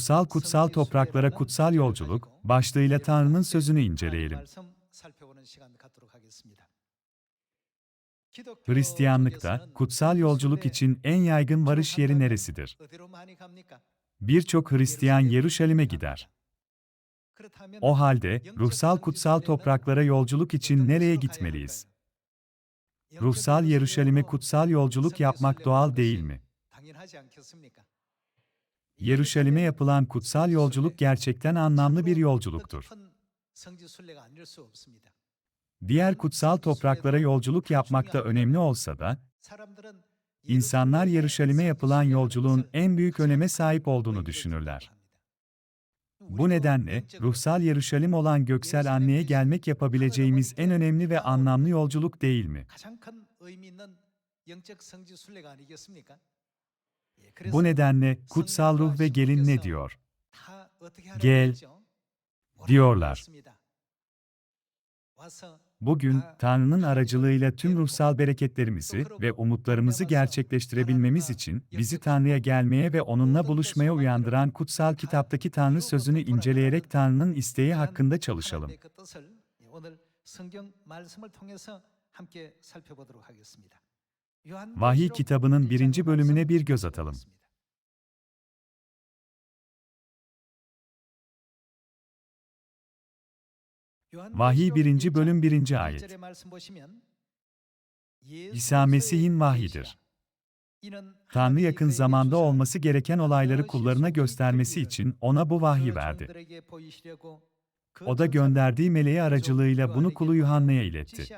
Ruhsal kutsal topraklara kutsal yolculuk başlığıyla Tanrı'nın sözünü inceleyelim. Hristiyanlıkta kutsal yolculuk için en yaygın varış yeri neresidir? Birçok Hristiyan Yeruşalim'e gider. O halde ruhsal kutsal topraklara yolculuk için nereye gitmeliyiz? Ruhsal Yeruşalim'e kutsal yolculuk yapmak doğal değil mi? Yeruşalim'e yapılan kutsal yolculuk gerçekten anlamlı bir yolculuktur. Diğer kutsal topraklara yolculuk yapmak da önemli olsa da, insanlar Yeruşalim'e yapılan yolculuğun en büyük öneme sahip olduğunu düşünürler. Bu nedenle, ruhsal Yeruşalim olan Göksel Anne'ye gelmek yapabileceğimiz en önemli ve anlamlı yolculuk değil mi? Bu nedenle kutsal ruh ve gelin ne diyor? Gel, diyorlar. Bugün, Tanrı'nın aracılığıyla tüm ruhsal bereketlerimizi ve umutlarımızı gerçekleştirebilmemiz için, bizi Tanrı'ya gelmeye ve Onunla buluşmaya uyandıran kutsal kitaptaki Tanrı sözünü inceleyerek Tanrı'nın isteği hakkında çalışalım. Vahiy kitabının birinci bölümüne bir göz atalım. Vahiy 1. bölüm 1. ayet. İsa Mesih'in vahyidir. Tanrı yakın zamanda olması gereken olayları kullarına göstermesi için ona bu vahyi verdi. O da gönderdiği meleği aracılığıyla bunu kulu Yuhanna'ya iletti.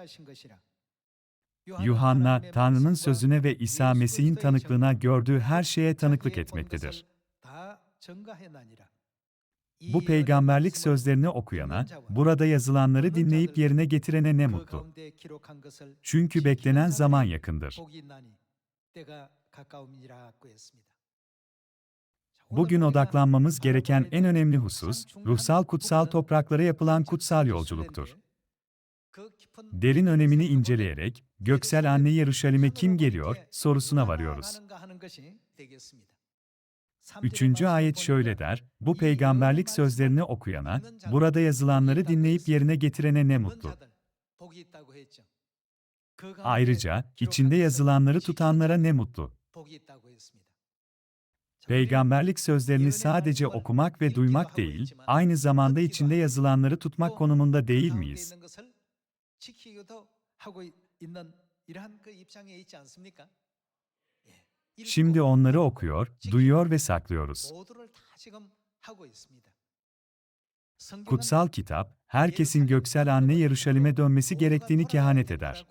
Yuhanna, Tanrı'nın sözüne ve İsa Mesih'in tanıklığına gördüğü her şeye tanıklık etmektedir. Bu peygamberlik sözlerini okuyana, burada yazılanları dinleyip yerine getirene ne mutlu. Çünkü beklenen zaman yakındır. Bugün odaklanmamız gereken en önemli husus, ruhsal kutsal topraklara yapılan kutsal yolculuktur. Derin önemini inceleyerek, Göksel Anne Yeruşalim'e kim geliyor sorusuna varıyoruz. Üçüncü ayet şöyle der, bu peygamberlik sözlerini okuyana, burada yazılanları dinleyip yerine getirene ne mutlu. Ayrıca, içinde yazılanları tutanlara ne mutlu. Peygamberlik sözlerini sadece okumak ve duymak değil, aynı zamanda içinde yazılanları tutmak konumunda değil miyiz? Şimdi onları okuyor, duyuyor ve saklıyoruz. Kutsal kitap, herkesin göksel anne Yeruşalim'e dönmesi gerektiğini kehanet eder.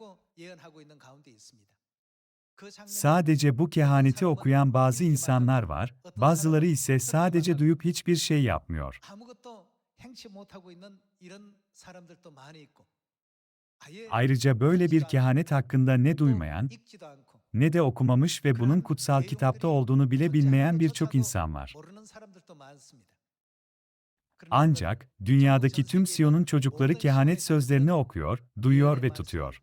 Sadece bu kehaneti okuyan bazı insanlar var, bazıları ise sadece duyup hiçbir şey yapmıyor. Ayrıca böyle bir kehanet hakkında ne duymayan, ne de okumamış ve bunun kutsal kitapta olduğunu bile bilmeyen birçok insan var. Ancak, dünyadaki tüm Siyon'un çocukları kehanet sözlerini okuyor, duyuyor ve tutuyor.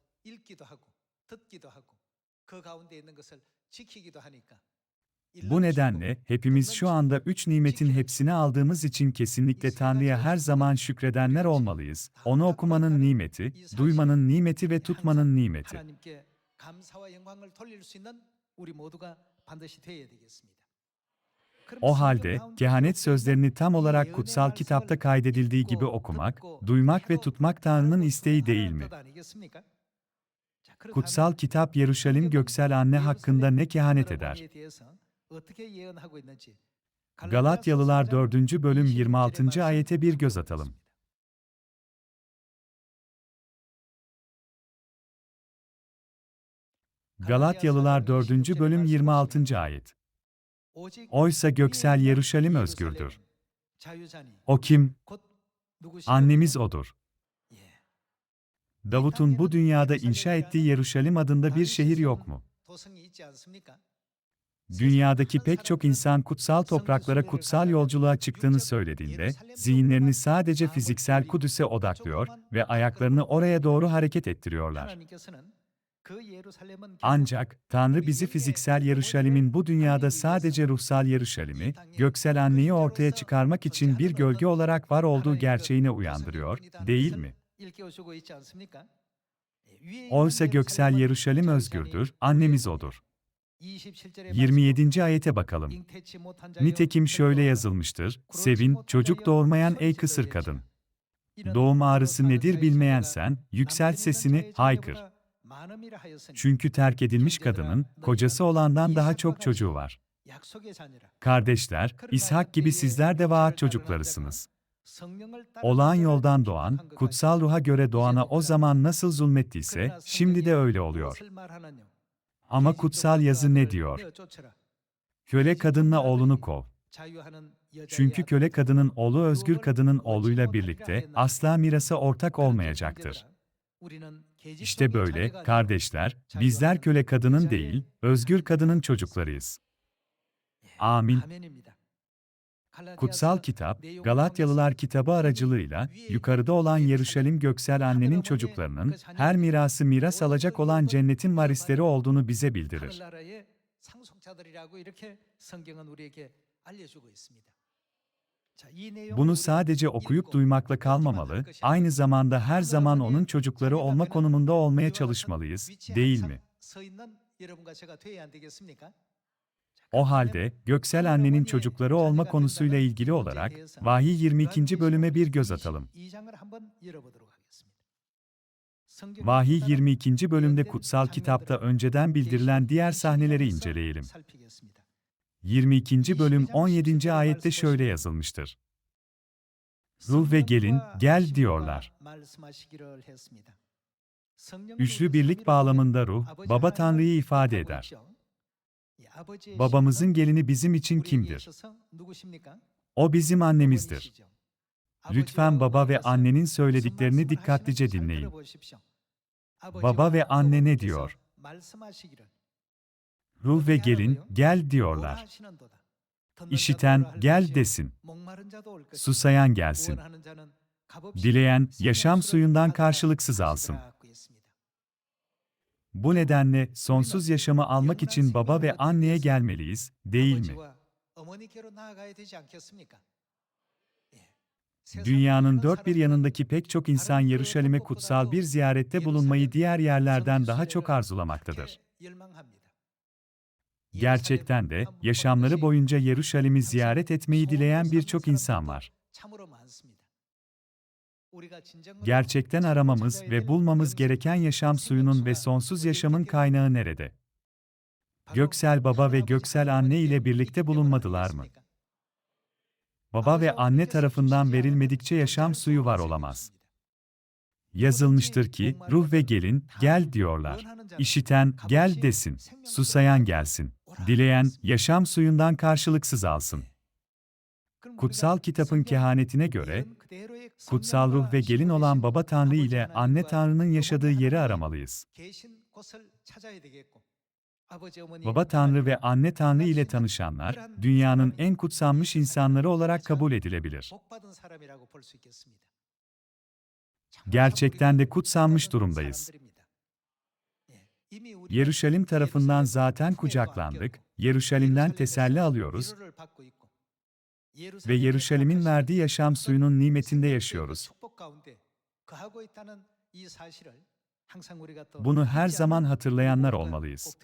Bu nedenle, hepimiz şu anda üç nimetin hepsini aldığımız için kesinlikle Tanrı'ya her zaman şükredenler olmalıyız. Onu okumanın nimeti, duymanın nimeti ve tutmanın nimeti. O halde, kehanet sözlerini tam olarak kutsal kitapta kaydedildiği gibi okumak, duymak ve tutmak Tanrı'nın isteği değil mi? Kutsal kitap Yeruşalim Göksel Anne hakkında ne kehanet eder? Galatyalılar 4. bölüm 26. ayete bir göz atalım. Galatyalılar 4. bölüm 26. ayet. Oysa göksel Yeruşalim özgürdür. O kim? Annemiz odur. Davut'un bu dünyada inşa ettiği Yeruşalim adında bir şehir yok mu? Dünyadaki pek çok insan kutsal topraklara kutsal yolculuğa çıktığını söylediğinde, zihinlerini sadece fiziksel Kudüs'e odaklıyor ve ayaklarını oraya doğru hareket ettiriyorlar. Ancak, Tanrı bizi fiziksel Yeruşalim'in bu dünyada sadece ruhsal Yeruşalim'i, göksel anneyi ortaya çıkarmak için bir gölge olarak var olduğu gerçeğine uyandırıyor, değil mi? Oysa göksel Yeruşalim özgürdür, annemiz odur. 27. ayete bakalım. Nitekim şöyle yazılmıştır, Sevin, çocuk doğurmayan ey kısır kadın. Doğum ağrısı nedir bilmeyen sen, yükselt sesini, haykır. Çünkü terk edilmiş kadının, kocası olandan daha çok çocuğu var. Kardeşler, İshak gibi sizler de vaat çocuklarısınız. Olağan yoldan doğan, kutsal ruha göre doğana o zaman nasıl zulmettiyse, şimdi de öyle oluyor. Ama kutsal yazı ne diyor? Köle kadınla oğlunu kov. Çünkü köle kadının oğlu özgür kadının oğluyla birlikte asla mirasa ortak olmayacaktır. İşte böyle, kardeşler, bizler köle kadının değil, özgür kadının çocuklarıyız. Amin. Kutsal kitap, Galatyalılar kitabı aracılığıyla, yukarıda olan Yeruşalim Göksel annenin çocuklarının, her mirası miras alacak olan cennetin varisleri olduğunu bize bildirir. Bunu sadece okuyup duymakla kalmamalı, aynı zamanda her zaman onun çocukları olma konumunda olmaya çalışmalıyız, değil mi? O halde, Göksel annenin çocukları olma konusuyla ilgili olarak, Vahiy 22. bölüme bir göz atalım. Vahiy 22. bölümde kutsal kitapta önceden bildirilen diğer sahneleri inceleyelim. 22. bölüm 17. ayette şöyle yazılmıştır. Ruh ve gelin, gel diyorlar. Üçlü birlik bağlamında ruh, baba Tanrı'yı ifade eder. Babamızın gelini bizim için kimdir? O bizim annemizdir. Lütfen baba ve annenin söylediklerini dikkatlice dinleyin. Baba ve anne ne diyor? Ruh ve gelin, gel diyorlar. İşiten, gel desin. Susayan gelsin. Dileyen, yaşam suyundan karşılıksız alsın. Bu nedenle, sonsuz yaşamı almak için baba ve anneye gelmeliyiz, değil mi? Dünyanın dört bir yanındaki pek çok insan Yeruşalim'e kutsal bir ziyarette bulunmayı diğer yerlerden daha çok arzulamaktadır. Gerçekten de, yaşamları boyunca Yeruşalim'i ziyaret etmeyi dileyen birçok insan var. Gerçekten aramamız ve bulmamız gereken yaşam suyunun ve sonsuz yaşamın kaynağı nerede? Göksel Baba ve Göksel Anne ile birlikte bulunmadılar mı? Baba ve anne tarafından verilmedikçe yaşam suyu var olamaz. Yazılmıştır ki, ruh ve gelin, gel diyorlar. İşiten, gel desin. Susayan gelsin. Dileyen, yaşam suyundan karşılıksız alsın. Kutsal kitabın kehanetine göre, kutsal ruh ve gelin olan Baba Tanrı ile Anne Tanrı'nın yaşadığı yeri aramalıyız. Baba Tanrı ve Anne Tanrı ile tanışanlar, dünyanın en kutsanmış insanları olarak kabul edilebilir. Gerçekten de kutsanmış durumdayız. Yeruşalim tarafından zaten kucaklandık, Yeruşalim'den teselli alıyoruz ve Yeruşalim'in verdiği yaşam suyunun nimetinde yaşıyoruz. Bunu her zaman hatırlayanlar olmalıyız.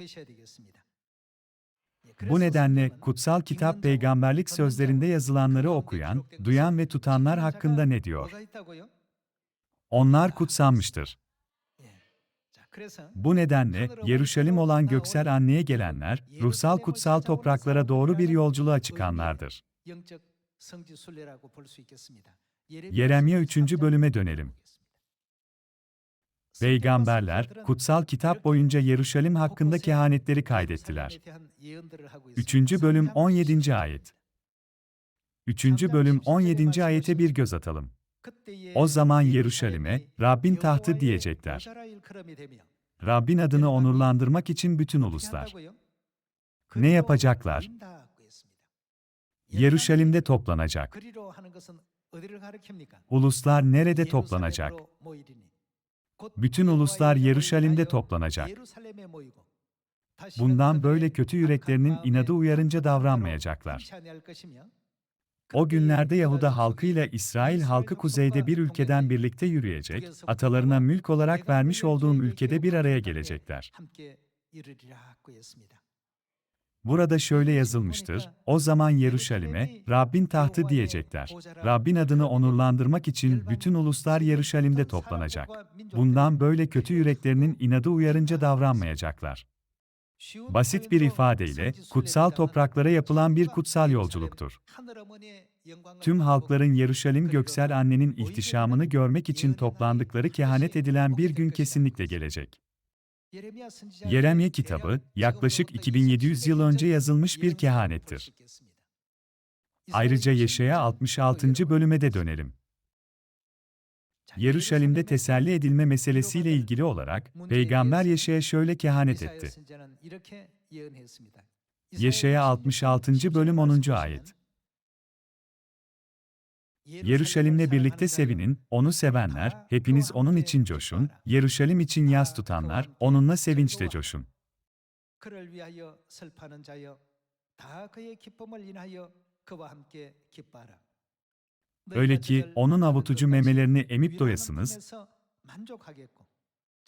Bu nedenle kutsal kitap peygamberlik sözlerinde yazılanları okuyan, duyan ve tutanlar hakkında ne diyor? Onlar kutsanmıştır. Bu nedenle Yeruşalim olan göksel anneye gelenler, ruhsal kutsal topraklara doğru bir yolculuğa çıkanlardır. Yeremya 3. bölüme dönelim. Peygamberler, kutsal kitap boyunca Yeruşalim hakkında kehanetleri kaydettiler. 3. bölüm 17. ayet. 3. bölüm 17. ayete bir göz atalım. O zaman Yeruşalim'e, Rabbin tahtı diyecekler. Rabbin adını onurlandırmak için bütün uluslar. Ne yapacaklar? Yeruşalim'de toplanacak. Uluslar nerede toplanacak? Bütün uluslar Yeruşalim'de toplanacak. Bundan böyle kötü yüreklerinin inadı uyarınca davranmayacaklar. O günlerde Yahuda halkı ile İsrail halkı kuzeyde bir ülkeden birlikte yürüyecek, atalarına mülk olarak vermiş olduğum ülkede bir araya gelecekler. Burada şöyle yazılmıştır, o zaman Yeruşalim'e, Rabbin tahtı diyecekler. Rabbin adını onurlandırmak için bütün uluslar Yeruşalim'de toplanacak. Bundan böyle kötü yüreklerinin inadı uyarınca davranmayacaklar. Basit bir ifadeyle, kutsal topraklara yapılan bir kutsal yolculuktur. Tüm halkların Yeruşalim Göksel Anne'nin ihtişamını görmek için toplandıkları kehanet edilen bir gün kesinlikle gelecek. Yeremye kitabı, yaklaşık 2700 yıl önce yazılmış bir kehanettir. Ayrıca Yeşaya 66. bölüme de dönelim. Yeruşalim'de teselli edilme meselesiyle ilgili olarak, Peygamber Yeşaya şöyle kehanet etti. Yeşaya 66. bölüm 10. ayet. Yeruşalim'le birlikte sevinin, onu sevenler, hepiniz onun için coşun, Yeruşalim için yaz tutanlar, onunla sevinçle coşun. Öyle ki onun avutucu memelerini emip doyasınız,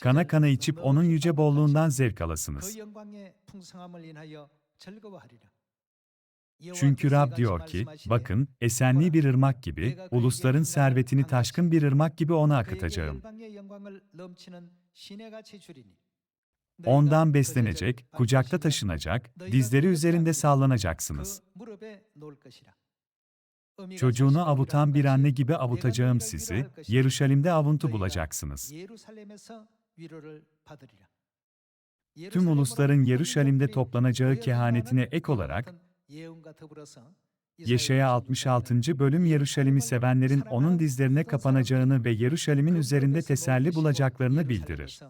kana kana içip onun yüce bolluğundan zevk alasınız. Çünkü Rab diyor ki, bakın, esenli bir ırmak gibi, ulusların servetini taşkın bir ırmak gibi ona akıtacağım. Ondan beslenecek, kucakta taşınacak, dizleri üzerinde sallanacaksınız. Çocuğunu avutan bir anne gibi avutacağım sizi, Yeruşalim'de avuntu bulacaksınız. Tüm ulusların Yeruşalim'de toplanacağı kehanetine ek olarak, Yeşaya 66. bölüm Yeruşalim'i sevenlerin onun dizlerine kapanacağını ve Yeruşalim'in üzerinde teselli bulacaklarını bildirir.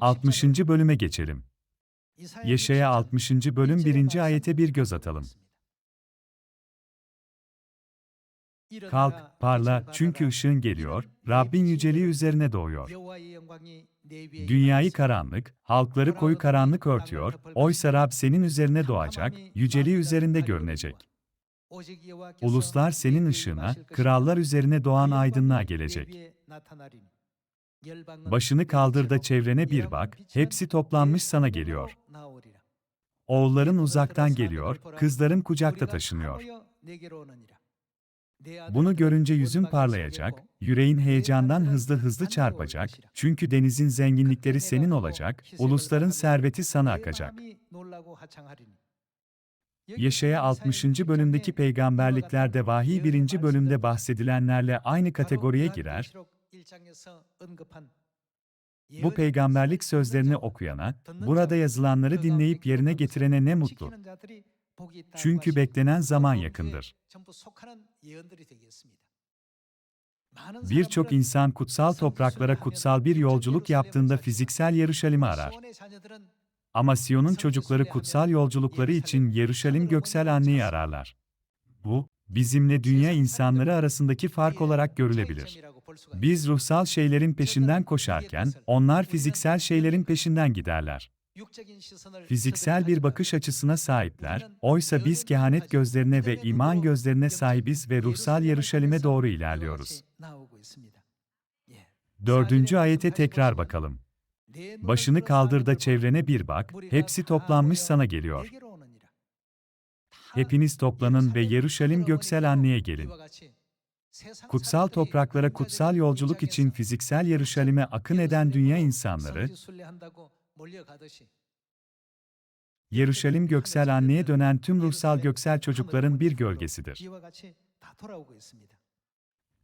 60. bölüme geçelim. Yeşaya 60. bölüm 1. ayete bir göz atalım. Kalk, parla, çünkü ışığın geliyor, Rabbin yüceliği üzerine doğuyor. Dünyayı karanlık, halkları koyu karanlık örtüyor, oysa Rab senin üzerine doğacak, yüceliği üzerinde görünecek. Uluslar senin ışığına, krallar üzerine doğan aydınlığa gelecek. Başını kaldır da çevrene bir bak, hepsi toplanmış sana geliyor. Oğulların uzaktan geliyor, kızların kucakta taşınıyor. Bunu görünce yüzün parlayacak, yüreğin heyecandan hızlı hızlı çarpacak, çünkü denizin zenginlikleri senin olacak, ulusların serveti sana akacak. Yeşaya 60. bölümdeki peygamberliklerde vahiy 1. bölümde bahsedilenlerle aynı kategoriye girer, bu peygamberlik sözlerini okuyana, burada yazılanları dinleyip yerine getirene ne mutlu. Çünkü beklenen zaman yakındır. Birçok insan kutsal topraklara kutsal bir yolculuk yaptığında fiziksel Yeruşalim'i arar. Ama Siyon'un çocukları kutsal yolculukları için Yeruşalim göksel anneyi ararlar. Bu, bizimle dünya insanları arasındaki fark olarak görülebilir. Biz ruhsal şeylerin peşinden koşarken, onlar fiziksel şeylerin peşinden giderler. Fiziksel bir bakış açısına sahipler, oysa biz kehanet gözlerine ve iman gözlerine sahibiz ve ruhsal Yeruşalim'e doğru ilerliyoruz. Dördüncü ayete tekrar bakalım. Başını kaldır da çevrene bir bak, hepsi toplanmış sana geliyor. Hepiniz toplanın ve Yeruşalim göksel anneye gelin. Kutsal topraklara kutsal yolculuk için fiziksel Yeruşalim'e akın eden dünya insanları, Yeruşalim göksel anneye dönen tüm ruhsal göksel çocukların bir gölgesidir.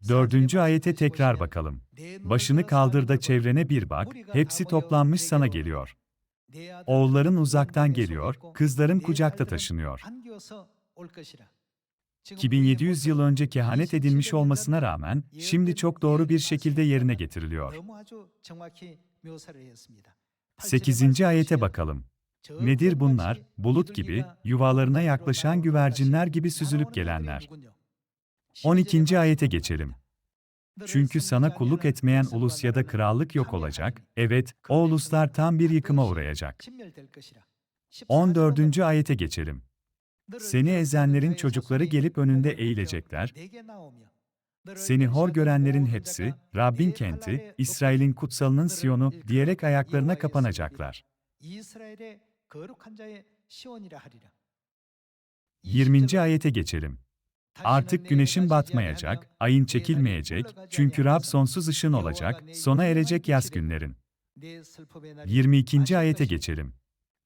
Dördüncü ayete tekrar bakalım. Başını kaldır da çevrene bir bak, hepsi toplanmış sana geliyor. Oğulların uzaktan geliyor, kızların kucakta taşınıyor. 2700 yıl önce kehanet edilmiş olmasına rağmen, şimdi çok doğru bir şekilde yerine getiriliyor. 8. ayete bakalım. Nedir bunlar? Bulut gibi, yuvalarına yaklaşan güvercinler gibi süzülüp gelenler. 12. ayete geçelim. Çünkü sana kulluk etmeyen ulus ya da krallık yok olacak, evet, o uluslar tam bir yıkıma uğrayacak. 14. ayete geçelim. Seni ezenlerin çocukları gelip önünde eğilecekler. Seni hor görenlerin hepsi, Rabbin kenti, İsrail'in kutsalının Siyonu diyerek ayaklarına kapanacaklar. 20. ayete geçelim. Artık güneşin batmayacak, ayın çekilmeyecek, çünkü Rab sonsuz ışın olacak, sona erecek yaz günlerin. 22. ayete geçelim.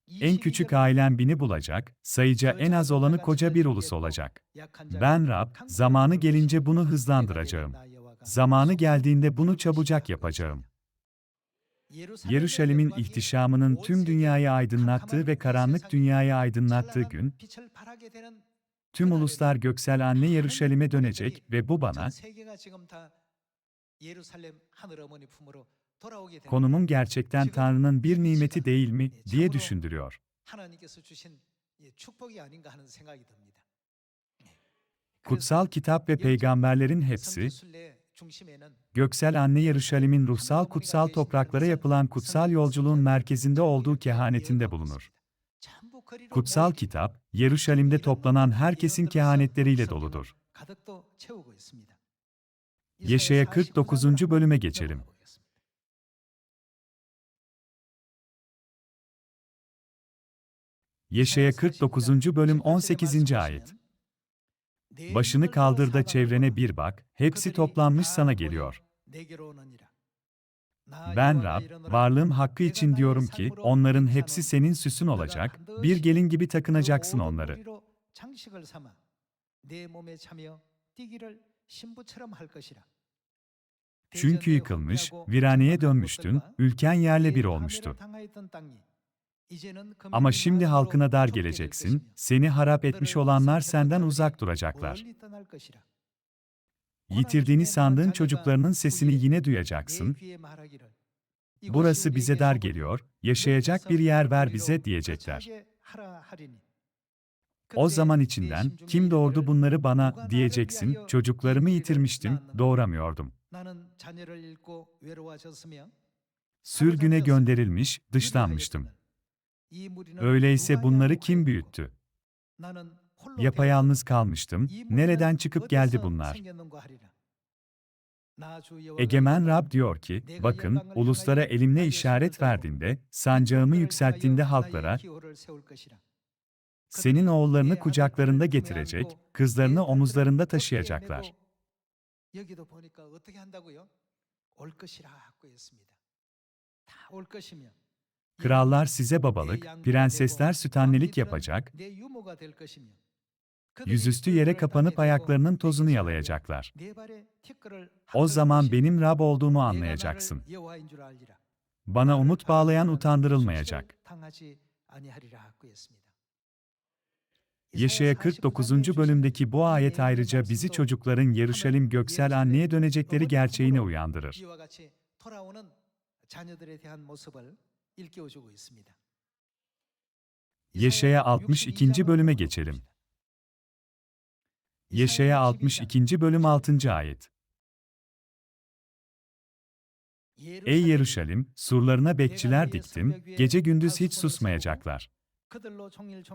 En küçük ailen bini bulacak, sayıca en az olanı koca bir ulus olacak. Ben Rab, zamanı gelince bunu hızlandıracağım. Zamanı geldiğinde bunu çabucak yapacağım. Yeruşalim'in ihtişamının tüm dünyayı aydınlattığı ve karanlık dünyayı aydınlattığı gün, tüm uluslar göksel anne Yeruşalim'e dönecek ve bu bana, konumum gerçekten Tanrı'nın bir nimeti değil mi diye düşündürüyor. Kutsal kitap ve peygamberlerin hepsi, Göksel Anne Yarışalim'in ruhsal kutsal topraklara yapılan kutsal yolculuğun merkezinde olduğu kehanetinde bulunur. Kutsal kitap, Yeruşalim'de toplanan herkesin kehanetleriyle doludur. Yeşaya 49. bölüme geçelim. Yeşaya 49. bölüm 18. ayet. Başını kaldır da çevrene bir bak, hepsi toplanmış sana geliyor. Ben Rab, varlığım hakkı için diyorum ki, onların hepsi senin süsün olacak, bir gelin gibi takınacaksın onları. Çünkü yıkılmış, viraneye dönmüştün, ülken yerle bir olmuştu. Ama şimdi halkına dar geleceksin, seni harap etmiş olanlar senden uzak duracaklar. Yitirdiğini sandığın çocuklarının sesini yine duyacaksın. Burası bize dar geliyor, yaşayacak bir yer ver bize diyecekler. O zaman içinden, kim doğurdu bunları bana, diyeceksin, çocuklarımı yitirmiştim, doğuramıyordum. Sürgüne gönderilmiş, dışlanmıştım. Öyleyse bunları kim büyüttü? Yapayalnız kalmıştım, nereden çıkıp geldi bunlar? Egemen Rab diyor ki, bakın, uluslara elimle işaret verdiğinde, sancağımı yükselttiğinde halklara, senin oğullarını kucaklarında getirecek, kızlarını omuzlarında taşıyacaklar. Krallar size babalık, prensesler sütannelik yapacak, yüzüstü yere kapanıp ayaklarının tozunu yalayacaklar. O zaman benim Rab olduğumu anlayacaksın. Bana umut bağlayan utandırılmayacak. Yeşaya 49. bölümdeki bu ayet ayrıca bizi çocukların Yeruşalim göksel anneye dönecekleri gerçeğine uyandırır. 이와 같이 돌아오는 자녀들에 대한 모습을 일깨워주고 있습니다. Yeşaya 62. bölüme geçelim. Yeşaya 62. bölüm 6. ayet. Ey Yeruşalim, surlarına bekçiler diktim, gece gündüz hiç susmayacaklar.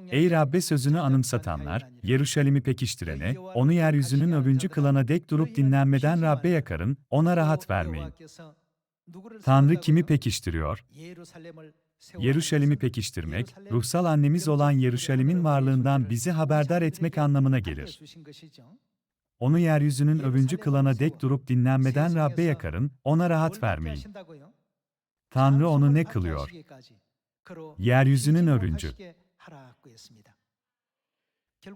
Ey Rabbe sözünü anımsatanlar, Yeruşalim'i pekiştirene, onu yeryüzünün övüncü kılana dek durup dinlenmeden Rabbe yakarın, ona rahat vermeyin. Tanrı kimi pekiştiriyor? Yeruşalim'i pekiştirmek, ruhsal annemiz olan Yeruşalim'in varlığından bizi haberdar etmek anlamına gelir. Onu yeryüzünün övüncü kılana dek durup dinlenmeden Rabbe yakarın, ona rahat vermeyin. Tanrı onu ne kılıyor? Yeryüzünün övüncü.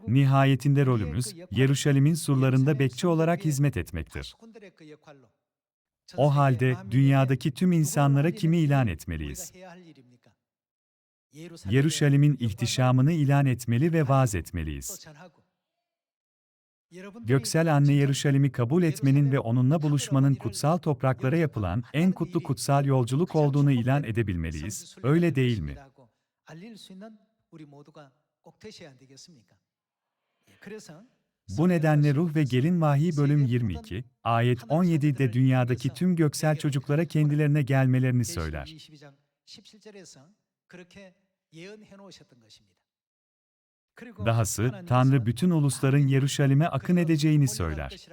Nihayetinde rolümüz, Yeruşalim'in surlarında bekçi olarak hizmet etmektir. O halde, dünyadaki tüm insanlara kimi ilan etmeliyiz? Yeruşalim'in ihtişamını ilan etmeli ve vaaz etmeliyiz. Göksel anne Yeruşalim'i kabul etmenin ve onunla buluşmanın kutsal topraklara yapılan en kutlu kutsal yolculuk olduğunu ilan edebilmeliyiz, öyle değil mi? Bu nedenle Ruh ve Gelin Vahiy bölüm 22, ayet 17'de dünyadaki tüm göksel çocuklara kendilerine gelmelerini söyler. Dahası Tanrı bütün ulusların Yeruşalim'e akın edeceğini söyler.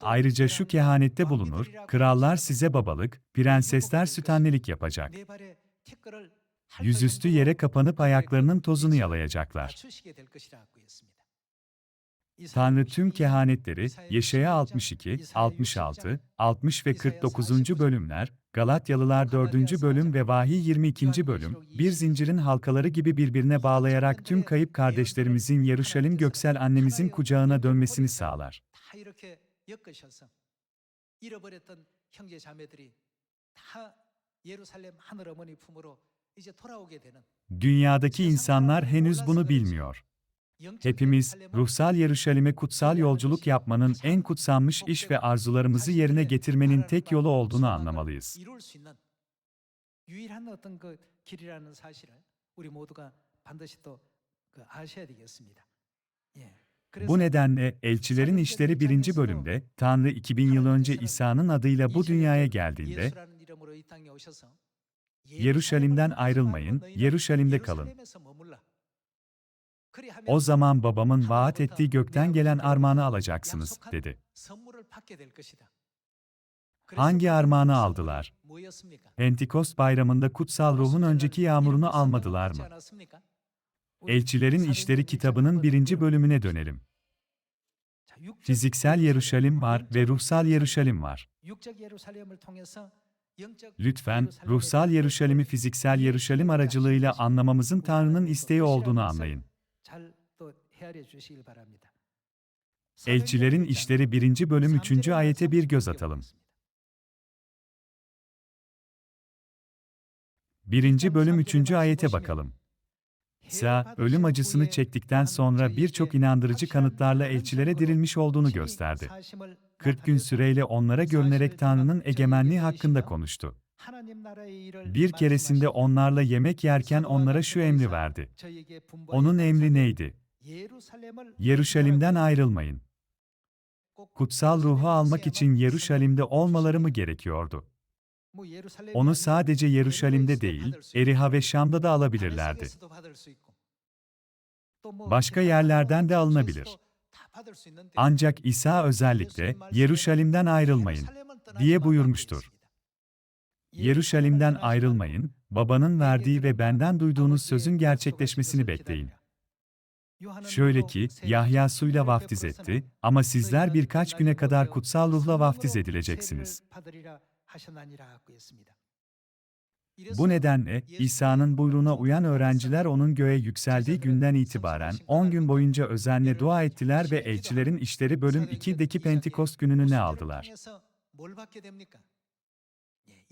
Ayrıca şu kehanette bulunur, krallar size babalık, prensesler sütannelik yapacak. Yüzüstü yere kapanıp ayaklarının tozunu yalayacaklar. Tanrı tüm İsa'ya kehanetleri, İsa'ya Yeşaya 61, 62, İsa'ya 66, 60 ve İsa'ya 49. 49, bölümler, Galatyalılar 4. bölüm ve Vahiy 22. bölüm, bir zincirin halkaları gibi birbirine bağlayarak tüm kayıp kardeşlerimizin Yeruşalim göksel annemizin kucağına dönmesini sağlar. 다 이렇게 엮으셔서 잃어버렸던 형제 자매들이 다 예루살렘 하늘 어머니 품으로 이제 돌아오게 되는 Dünyadaki insanlar henüz bunu bilmiyor. Hepimiz, ruhsal Yeruşalim'e kutsal yolculuk yapmanın en kutsanmış iş ve arzularımızı yerine getirmenin tek yolu olduğunu anlamalıyız. Bu nedenle Elçilerin İşleri 1. bölümde Tanrı 2000 yıl önce İsa'nın adıyla bu dünyaya geldiğinde Yeruşalim'den ayrılmayın, Yeruşalim'de kalın. O zaman babamın vaat ettiği gökten gelen armağanı alacaksınız, dedi. Hangi armağanı aldılar? Pentekost bayramında kutsal ruhun önceki yağmurunu almadılar mı? Elçilerin İşleri kitabının birinci bölümüne dönelim. Fiziksel Yeruşalim var ve ruhsal Yeruşalim var. Lütfen, ruhsal Yeruşalim'i fiziksel Yeruşalim aracılığıyla anlamamızın Tanrı'nın isteği olduğunu anlayın. Elçilerin İşleri 1. bölüm 3. ayete bir göz atalım. 1. bölüm 3. ayete bakalım. İsa, ölüm acısını çektikten sonra birçok inandırıcı kanıtlarla elçilere dirilmiş olduğunu gösterdi. 40 gün süreyle onlara görünerek Tanrı'nın egemenliği hakkında konuştu. Bir keresinde onlarla yemek yerken onlara şu emri verdi. Onun emri neydi? Yeruşalim'den ayrılmayın. Kutsal ruhu almak için Yeruşalim'de olmaları mı gerekiyordu? Onu sadece Yeruşalim'de değil, Eriha ve Şam'da da alabilirlerdi. Başka yerlerden de alınabilir. Ancak İsa özellikle Yeruşalim'den ayrılmayın diye buyurmuştur. Yeruşalim'den ayrılmayın, babanın verdiği ve benden duyduğunuz sözün gerçekleşmesini bekleyin. Şöyle ki, Yahya suyla vaftiz etti ama sizler birkaç güne kadar kutsal ruhla vaftiz edileceksiniz. Bu nedenle İsa'nın buyruğuna uyan öğrenciler onun göğe yükseldiği günden itibaren 10 gün boyunca özenle dua ettiler ve elçilerin işleri bölüm 2'deki Pentekost gününü ne aldılar?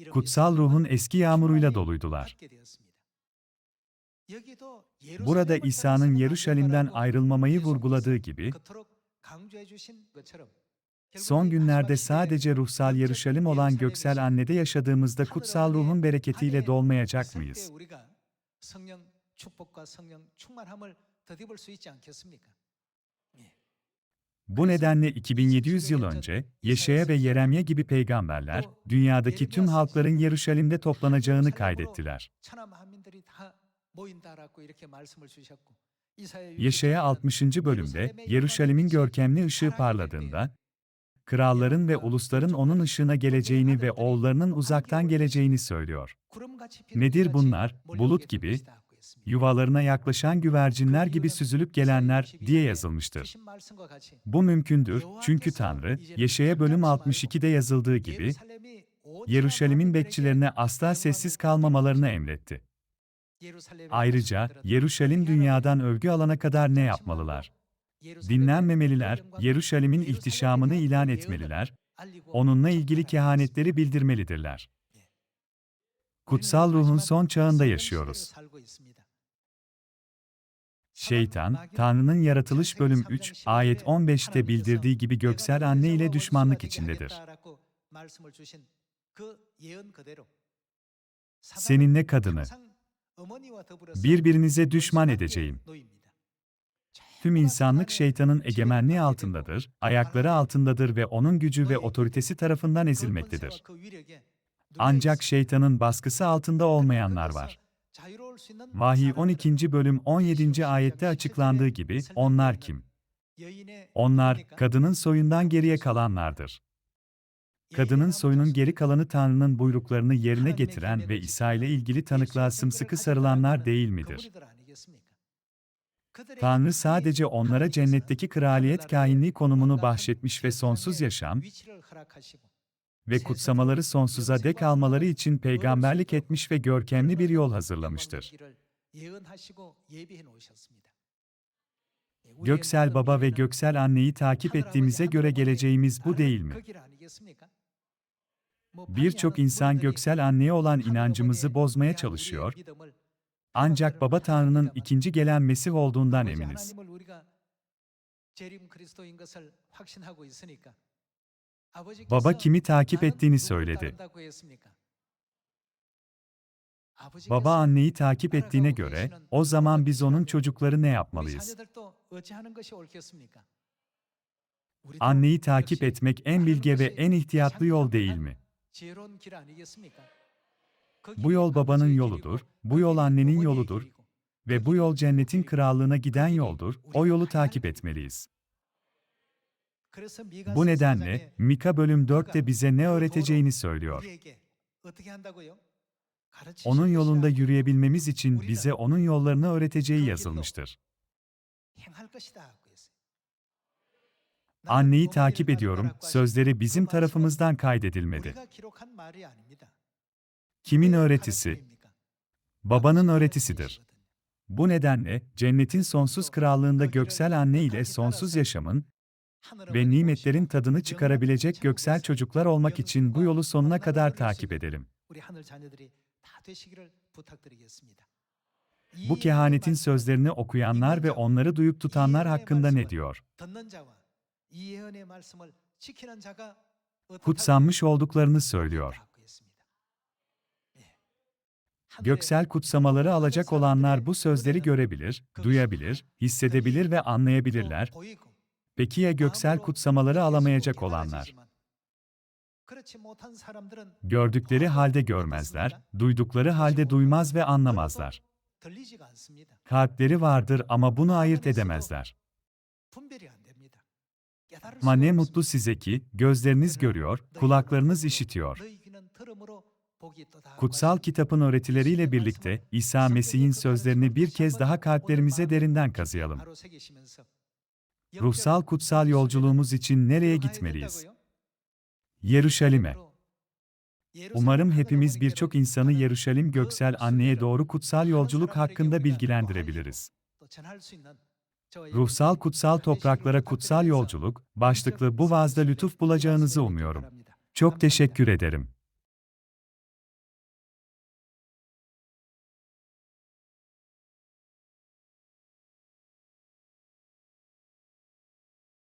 Kutsal ruhun eski yağmuruyla doluydular. Burada İsa'nın Yeruşalim'den ayrılmamayı vurguladığı gibi, son günlerde sadece ruhsal Yeruşalim olan göksel annede yaşadığımızda kutsal ruhun bereketiyle dolmayacak mıyız? Bu nedenle 2700 yıl önce, Yeşaya ve Yeremye gibi peygamberler, dünyadaki tüm halkların Yeruşalim'de toplanacağını kaydettiler. Yeşaya 60. bölümde, Yeruşalim'in görkemli ışığı parladığında, kralların ve ulusların onun ışığına geleceğini ve oğullarının uzaktan geleceğini söylüyor. Nedir bunlar? Bulut gibi, yuvalarına yaklaşan güvercinler gibi süzülüp gelenler diye yazılmıştır. Bu mümkündür çünkü Tanrı, Yeşaya bölüm 62'de yazıldığı gibi, Yeruşalim'in bekçilerine asla sessiz kalmamalarını emretti. Ayrıca, Yeruşalim dünyadan övgü alana kadar ne yapmalılar? Dinlenmemeliler, Yeruşalim'in ihtişamını ilan etmeliler, onunla ilgili kehanetleri bildirmelidirler. Kutsal ruhun son çağında yaşıyoruz. Şeytan, Tanrı'nın yaratılış bölüm 3, ayet 15'te bildirdiği gibi göksel anne ile düşmanlık içindedir. Seninle kadını, birbirinize düşman edeceğim. Tüm insanlık şeytanın egemenliği altındadır, ayakları altındadır ve onun gücü ve otoritesi tarafından ezilmektedir. Ancak şeytanın baskısı altında olmayanlar var. Vahiy 12. bölüm 17. ayette açıklandığı gibi onlar kim? Onlar kadının soyundan geriye kalanlardır. Kadının soyunun geri kalanı Tanrı'nın buyruklarını yerine getiren ve İsa ile ilgili tanıklığa sımsıkı sarılanlar değil midir? Tanrı sadece onlara cennetteki kraliyet kainliği konumunu bahşetmiş ve sonsuz yaşam ve kutsamaları sonsuza dek almaları için peygamberlik etmiş ve görkemli bir yol hazırlamıştır. Göksel Baba ve Göksel Anne'yi takip ettiğimize göre geleceğimiz bu değil mi? Birçok insan Göksel Anne'ye olan inancımızı bozmaya çalışıyor, ancak Baba Tanrı'nın ikinci gelen Mesih olduğundan eminiz. Baba kimi takip ettiğini söyledi. Baba anneyi takip ettiğine göre, o zaman biz onun çocukları ne yapmalıyız? Anneyi takip etmek en bilge ve en ihtiyatlı yol değil mi? Bu yol babanın yoludur, bu yol annenin yoludur ve bu yol cennetin krallığına giden yoldur, o yolu takip etmeliyiz. Bu nedenle, Mika bölüm 4'te bize ne öğreteceğini söylüyor. Onun yolunda yürüyebilmemiz için bize onun yollarını öğreteceği yazılmıştır. Anneyi takip ediyorum, sözleri bizim tarafımızdan kaydedilmedi. Kimin öğretisi? Babanın öğretisidir. Bu nedenle, cennetin sonsuz krallığında göksel anne ile sonsuz yaşamın ve nimetlerin tadını çıkarabilecek göksel çocuklar olmak için bu yolu sonuna kadar takip edelim. Bu kehanetin sözlerini okuyanlar ve onları duyup tutanlar hakkında ne diyor? Kutsanmış olduklarını söylüyor. Göksel kutsamaları alacak olanlar bu sözleri görebilir, duyabilir, hissedebilir ve anlayabilirler. Peki ya göksel kutsamaları alamayacak olanlar? Gördükleri halde görmezler, duydukları halde duymaz ve anlamazlar. Kalpleri vardır ama bunu ayırt edemezler. Ama ne mutlu size ki, gözleriniz görüyor, kulaklarınız işitiyor. Kutsal kitabın öğretileriyle birlikte İsa Mesih'in sözlerini bir kez daha kalplerimize derinden kazıyalım. Ruhsal kutsal yolculuğumuz için nereye gitmeliyiz? Yeruşalim'e. Umarım hepimiz birçok insanı Yeruşalim Göksel Anne'ye doğru kutsal yolculuk hakkında bilgilendirebiliriz. Ruhsal kutsal topraklara kutsal yolculuk başlıklı bu vaazda lütuf bulacağınızı umuyorum. Çok teşekkür ederim.